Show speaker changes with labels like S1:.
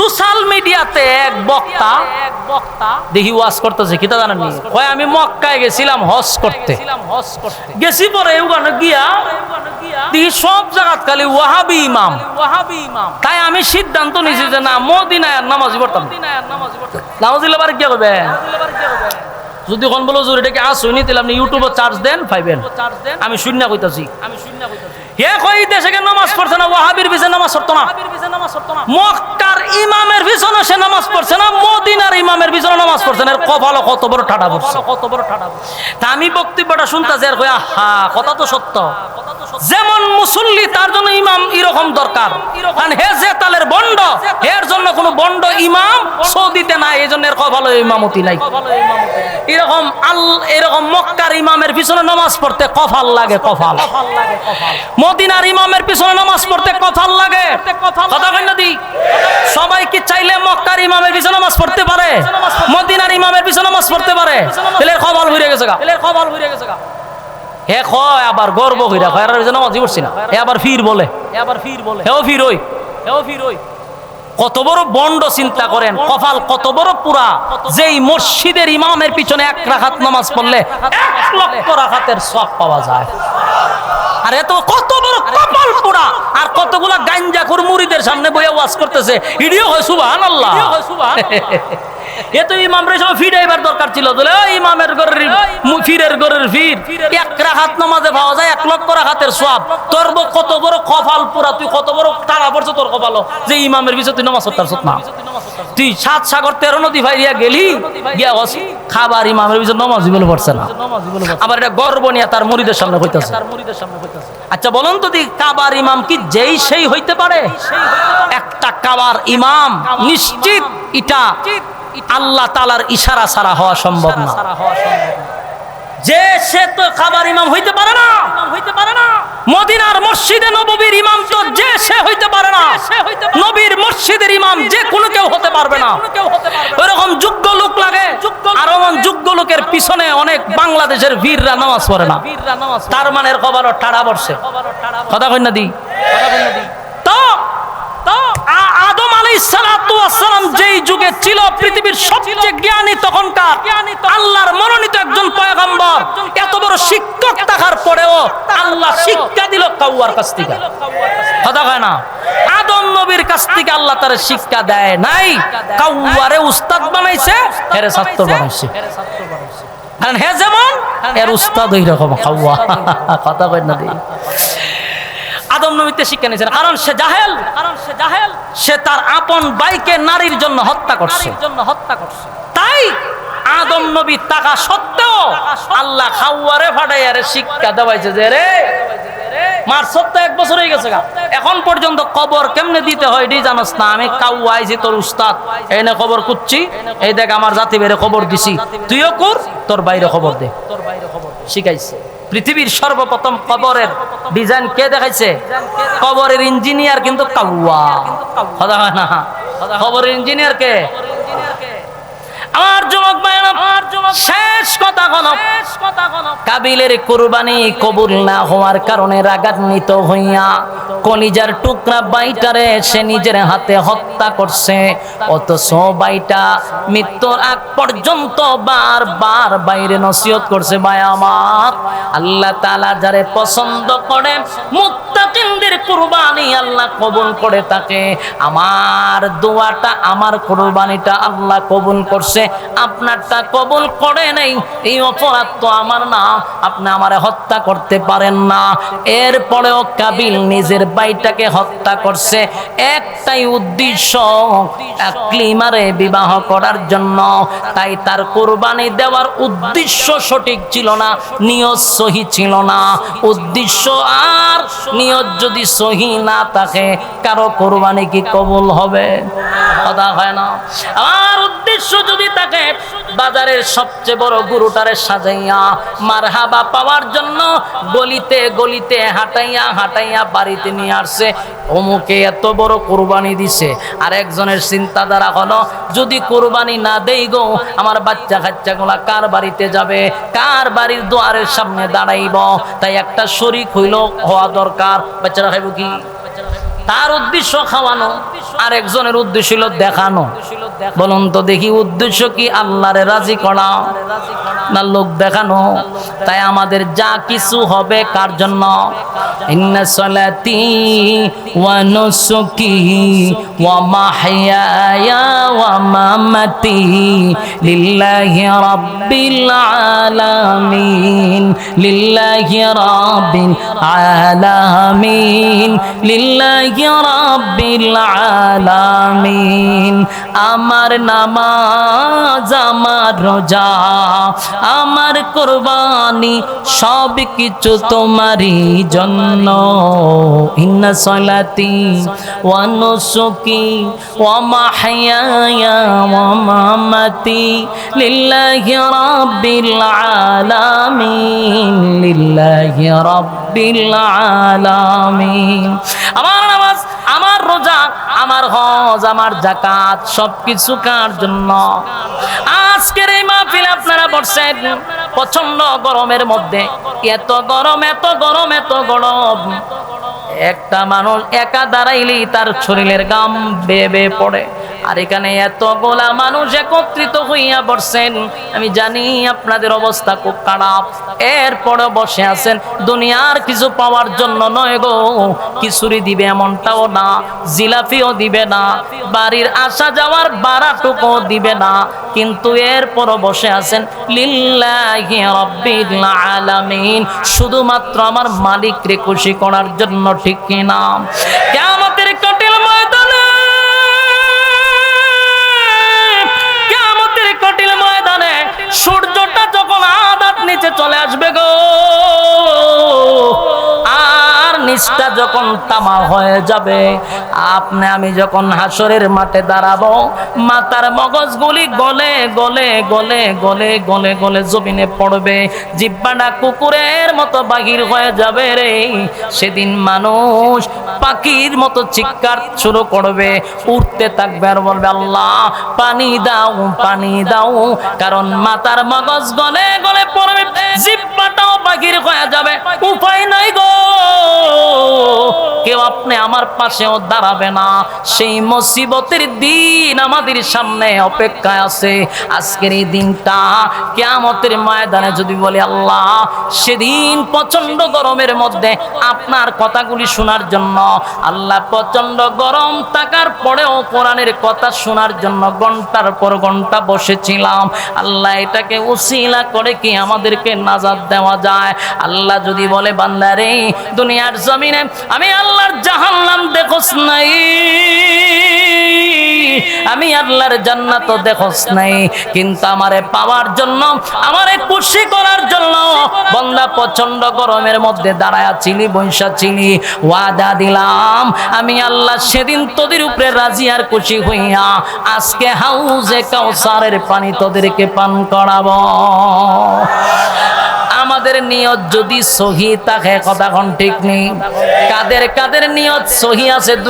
S1: Social মিডিয়াতে এক বক্তা
S2: এক বক্তা
S1: দেখি ওয়াজ করতেছে কিতা জানেননি কয়, আমি মক্কায় গেছিলাম হজ করতে। গেছি পরে ওখানে গিয়া দেখি সব জায়গাত খালি ওয়াহাবি ইমাম।
S2: ওয়াহাবি ইমাম
S1: তাই আমি সিদ্ধান্ত নিয়েছি যে না, মদিনায় আর নামাজ পড়তাম। না।
S2: দিনায় নামাজ
S1: দিলে আবার কি
S2: হবে
S1: যদি কোন বলো জোর এটাকে আসুনি তাহলে আপনি ইউটিউবে চার্জ দেন, পাইবেন। আমি শূন্য কইতাছি
S2: আমি শূন্য কইতাছি।
S1: দেশে কেন নামাজ পড়ছে না? ওয়াহাবির পিছনে নামাজ পড়তো না?
S2: হাবির পিছে নামাজ পড়তো না।
S1: মক্কার ইমামের পিছনে সে নামাজ পড়ছে না? মদিনার ইমামের নামাজ এর কপালও কত বড় ঠাডা পড়ছে।
S2: কত বড় ঠাডা
S1: তা আমি বক্তব্যটা শুনতেছি আর কই আহা কথা তো সত্য। যেমন মুসল্লি তার জন্য ইমাম এরকম দরকার। কারণ হে যে তালের বন্ড। এর জন্য কোনো বন্ড ইমাম সৌদিতে নাই এই জন্য এর কপাল ইমামতি নাই। এরকম আল এরকম মক্কার ইমামের পিছনে নামাজ পড়তে কফাল লাগে কফাল
S2: কপাল। কপাল
S1: মদিনার ইমামের পিছনে নামাজ পড়তে কফাল লাগে। কথা কই না দি? সবাই কি চাইলে মক্কার ইমামের পিছনে নামাজ পড়তে পারে? মদিনার ইমামের পিছনে নামাজ পড়তে পারে। তাহলে এর কপাল হয়ে গেছে গা।
S2: এলের কপাল হয়ে গেছে গা।
S1: হে কয় আবার গর্ব হইরা কয় আর পিছনে নামাজই পড়ছি না। হে আবার ফির বলে।
S2: এবার ফির বলে।
S1: হেও ফির ওই।
S2: এও ফির ওই।
S1: কত বড় বন্ড চিন্তা করেন কপাল কত বড় পুরা। যেই মসজিদের ইমামের পিছনে এক রাখাত নামাজ পড়লে এক লক্ষ রাখাতের সব পাওয়া যায়। আর এত কত বড় কপাল পুরা। আর কতগুলা গাঞ্জা খুর মুড়িদের সামনে বইয়া ওয়াজ করতেছে। ইডিও হয় সুবহান আল্লাহ
S2: হয় সুবহানাল্লাহ।
S1: এ তো ইমামের সময় ফিরাইবার দরকার ছিল। বলে ওই ইমামের ঘরের মু- ফিরের ঘরের ফির। এক রাখাত নামাজে পাওয়া যায় এক লক্ষ রাখাতের সব তোর কত বড় কপাল পুরা তুই কত বড় টাকা পড়ছে তোর কপাল। যে ইমামের পিছনে তুই নামাজ পড়তার না।
S2: তুই
S1: সাত সাগর তেরো নদী ভাইরিয়া গেলি গিয়া হস খাবার ইমামের পিছনে নামাজ বলে পড়ছে না। আবার এটা গর্ব নিয়ে তার মুড়িদের সামনে হইতেছে
S2: তার মুরিদের সামনে হইতাছে
S1: আচ্ছা বলুন তো দি কাবার ইমাম কি যেই সেই হইতে পারে? একটা কাবার ইমাম নিশ্চিত এটা আল্লাহ তালার ইশারা ছাড়া হওয়া সম্ভব না।
S2: সারা হওয়া সম্ভব না।
S1: যে সে তো কাবার ইমাম হইতে পারে না।
S2: হইতে পারে না।
S1: মদিনার মসজিদে নববীর ইমাম তো যে সে হইতে পারে না। নবীর মসজিদের ইমাম যে কোনো কেউ হতে পারবে না। ওরকম যোগ্য লোক লাগে। আর এমন যোগ্য লোকের পিছনে অনেক বাংলাদেশের বীররা নামাজ পড়ে না। তার মানের কবার টাড়া পড়ছে।
S2: টাড়া বলে।
S1: কথা না দি।
S2: কথা বলে দি।
S1: আদম আলাইহিস সালাতু ওয়াস সালাম যেই যুগে ছিল পৃথিবীর সবচেয়ে জ্ঞানী তখনকার, আল্লাহর মনোনীত একজন পয়গম্বর, এত বড় শিক্ষক থাকার পরেও আল্লাহ শিক্ষা দিল কাউয়ার কাছ থেকে। কথা দেয় নাই। কাউয়ারে উস্তাদ বানাইছে। কারণ হে যেমন, এর উস্তাদ ওই রকম কথা কয় না আদম নবীতে শিক্ষা নিয়েছেন কারণ সে জাহেল।
S2: কারণ সে জাহেল।
S1: সে তার আপন বাইকে নারীর জন্য হত্যা করছে।
S2: জন্য হত্যা করছে।
S1: তাই আদম নবী টাকা সত্ত্বেও আল্লাহ খাওয়ারে ফাটাইয়ারে শিক্ষা দেওয়াইছে যে রে মার সত্য এক বছর হয়ে গেছে। এখন পর্যন্ত কবর কেমনে দিতে হয় জানোস না? আমি কাউয়াইছি তোর উস্তাদ। এই নে খবর কুচ্ছি এই দেখ আমার জাতি বেড়ে খবর দিছি। তুইও কর তোর বাইরে খবর দে।
S2: তোর বাইরে খবর
S1: শিখাইছে। পৃথিবীর সর্বপ্রথম কবরের ডিজাইন কে দেখাইছে? কবরের ইঞ্জিনিয়ার কিন্তু কাউয়া কবরের হয় না ইঞ্জিনিয়ার কে? আমার যুবক আমার যুবক শেষ কথা কোনো কাবিলের কুরবানি কবুল না হওয়ার কারণে রাগান্বিত হইয়া কলিজার টুকরা বাইটারে সে নিজের হাতে হত্যা করছে। অথচ বাইটা মৃত্যুর আগ পর্যন্ত বারবার বাইরে নসিহত করছে। ভাই আমার আল্লাহ তালা যারে পছন্দ করে মুত্তাকিনদের কুরবানি আল্লাহ কবুল করে তাকে আমার দোয়াটা আমার কুরবানিটা আল্লাহ কবুল করছে। আপনারটা কবুল করে নেই। এই অপরাধ তো আমার না। আপনি আমারে হত্যা করতে পারেন না। এরপরেও কাবিল নিজের বাইটাকে হত্যা করছে। একটাই উদ্দেশ্য ক্লিমারে বিবাহ করার জন্য। তাই তার কোরবানি দেওয়ার উদ্দেশ্য সঠিক ছিল না, নিয়ত সহি ছিল না। উদ্দেশ্য আর নিয়ত যদি সহি না থাকে, কারও কোরবানি কি কবুল হবে? কথা হয় না। আর উদ্দেশ্য যদি থাকে। বাজারের সবচেয়ে বড় গুরুটারে সাজাইয়া, মারহাবা পাওয়ার জন্য গলিতে গলিতে হাঁটাইয়া হাঁটাইয়া বাড়িতে নিয়ে আসছে। অমুকে এত বড় কোরবানি দিছে। আর একজনের চিন্তাধারা হলো, যদি কোরবানি না দেই গো, আমার বাচ্চা কাচ্চাগুলা কার বাড়িতে যাবে? কার বাড়ির দুয়ারের সামনে দাঁড়াইব? তাই একটা শরিক হইল, হওয়া দরকার। বাচ্চারা খাইব কি? তার উদ্দেশ্য খাওয়ানো। আর একজনের উদ্দেশ্য ছিল দেখানো। বলুন তো দেখি উদ্দেশ্য কি? আল্লাহরে রাজি করা না লোক দেখানো? তাই আমাদের যা কিছু হবে কার জন্য? ইন্না সলাতি ওয়া নুসুকি ওয়া মাহইয়ায়া ওয়া মামাতি লিল্লাহি রাব্বিল আলামিন, লিল্লাহি রাব্বিল আলামিন, লিল্লাহি রাব্বিল আলামিন আমার নামাজ, আমার রোজা, আমার কোরবানি সব কিছু তোমারই জন্য। ইন্না সলাতি ওয়া নুসুকি ওয়া মাহইয়ায়া ওয়া মামাতি লিল্লাহি রাব্বিল আলামিন, লিল্লাহি রাব্বিল আলামিন। আমার নামাজ আমার রোজা, আমার হজ, আমার জাকাত সবকিছু কার জন্য? আজকের এই মাহফিল আপনারা বসছেন প্রচণ্ড গরমের মধ্যে। এত গরম এত গরম এত গরম। একটা মানুষ একা দাঁড়াইলেই তার শরীরের গাম বেয়ে বেয়ে পড়ে। আর এখানে এত গোলা মানুষ একত্রিত হইয়া বসছেন। আমি জানি আপনাদের অবস্থা খুব খারাপ। এরপরে বসে আছেন। দুনিয়ার কিছু পাওয়ার জন্য নয় গো। কিছুরি দিবে এমনটাও না, জিলাপিও দিবে না, বাড়ির আসা যাওয়ার বাড়াটুকু দিবে না। কিন্তু এরপরও বসে আছেন, লিল্লাহি রাব্বিল আলামিন। শুধুমাত্র আমার মালিককে খুশি করার জন্য ঠিক কিনা চলে আসবে গো। নিচটা যখন তামা হয়ে যাবে, আপনি আমি যখন হাসরের মাঠে দাঁড়াবো মাতার মগজগুলি গলে গলে গলে গলে গলে গলে জমিনে পড়বে, জিব্বাটা কুকুরের মতো বাহির হয়ে যাবে রে। সেদিন মানুষ পাখির মতো চিৎকার শুরু করবে, উঠতে থাকবে আর বলবে, আল্লাহ, পানি দাও পানি দাও। কারণ মাতার মগজ গলে গলে পড়বে, জিব্বাটাও বাহির হয়ে যাবে। উপায় নাই গো। আপনি আমার পাশেও দাঁড়াবে না। সেই মুসিবতের দিন আমাদের সামনে অপেক্ষায় আছে। আজকের এই দিনটা কেয়ামতের ময়দানে যদি বলি, আল্লাহ, সেদিন প্রচণ্ড গরমের মধ্যে আপনার কথাগুলি শোনার জন্য, আল্লাহ প্রচণ্ড গরম থাকার পরেও কোরআনের কথা শোনার জন্য ঘণ্টার পর ঘণ্টা বসেছিলাম। আল্লাহ এটাকে উসিলা করে কি আমাদেরকে নাজাদ দেওয়া যায়? আল্লাহ যদি বলে, বান্দারে, দুনিয়ার জমিনে আমি আল্লাহর জাহান্নাম দেখোস নাই। আমি আল্লাহর জান্নাত দেখোস নাই। কিন্তু আমারে পাওয়ার জন্য, আমারে খুশি করার জন্য বন্দা প্রচণ্ড গরমের মধ্যে দাঁড়ায়া চিনি, বৈশা চিনি, ওয়াদা দিলাম। আমি আল্লাহ সেদিন তোদের উপরে রাজি আর খুশি হইয়া আজকে হাউজে কাউসারের পানি তোদেরকে পান করাবো। আমাদের নিয়ত যদি সহি তাকে কথা ঠিক নেই। কাদের কাদের নিয়ত সহি আছে দুই